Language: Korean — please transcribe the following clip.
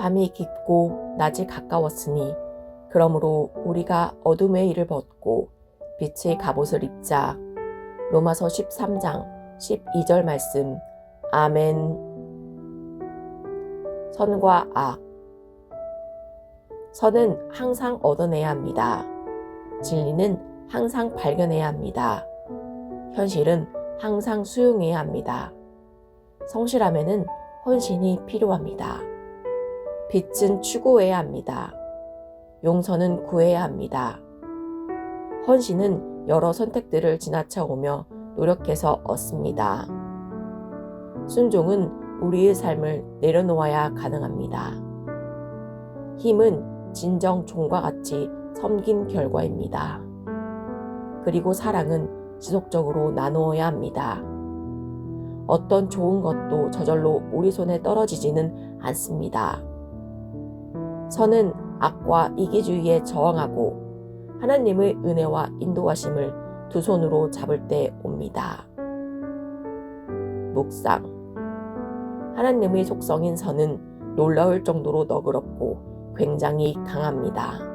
밤이 깊고 낮이 가까웠으니 그러므로 우리가 어둠의 일을 벗고 빛의 갑옷을 입자. 로마서 13장 12절 말씀. 아멘. 선과 악. 선은 항상 얻어내야 합니다. 진리는 항상 발견해야 합니다. 현실은 항상 수용해야 합니다. 성실함에는 헌신이 필요합니다. 빛은 추구해야 합니다. 용서는 구해야 합니다. 헌신은 여러 선택들을 지나쳐 오며 노력해서 얻습니다. 순종은 우리의 삶을 내려놓아야 가능합니다. 힘은 진정 종과 같이 섬긴 결과입니다. 그리고 사랑은 지속적으로 나누어야 합니다. 어떤 좋은 것도 저절로 우리 손에 떨어지지는 않습니다. 선은 악과 이기주의에 저항하고 하나님의 은혜와 인도하심을 두 손으로 잡을 때 옵니다. 묵상. 하나님의 속성인 선은 놀라울 정도로 너그럽고 굉장히 강합니다.